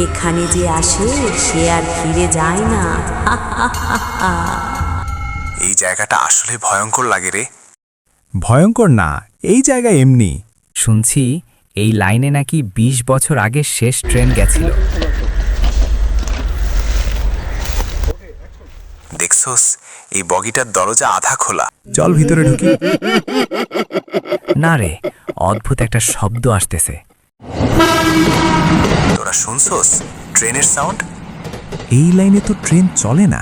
এখানে যে আসে সে আর ফিরে যায় না। এই জায়গাটা আসলে ভয়ঙ্কর লাগে রে। ভয়ঙ্কর না এই জায়গা এমনি। শুনছি এই লাইনে নাকি ২০ বছর আগে শেষ ট্রেন গেছিল। দেখছোস এই বগিটার দরজা আধা খোলা। চল ভিতরে ঢুকি। না রে অদ্ভুত একটা শব্দ আসতেছে। তোরা শুনছোস? ট্রেনের সাউন্ড এই লাইনে তো ট্রেন চলে না।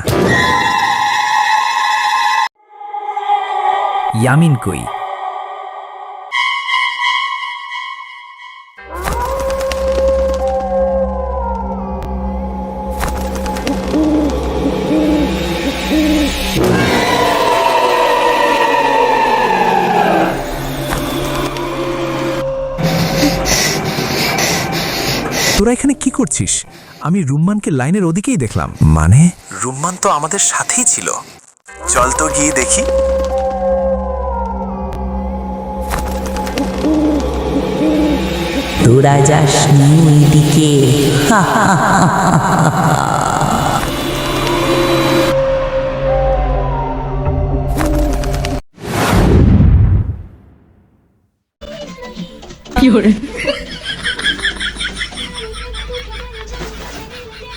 ইয়ামিন কই? তোরা এখানে কি করছিস? আমি রুম্মানকে লাইনের ওদিকেই দেখলাম। মানে? রুম্মান তো আমাদের সাথেই ছিল। চল তো গিয়ে দেখি। তোরা যাস ওইদিকে কি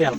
ഞാൻ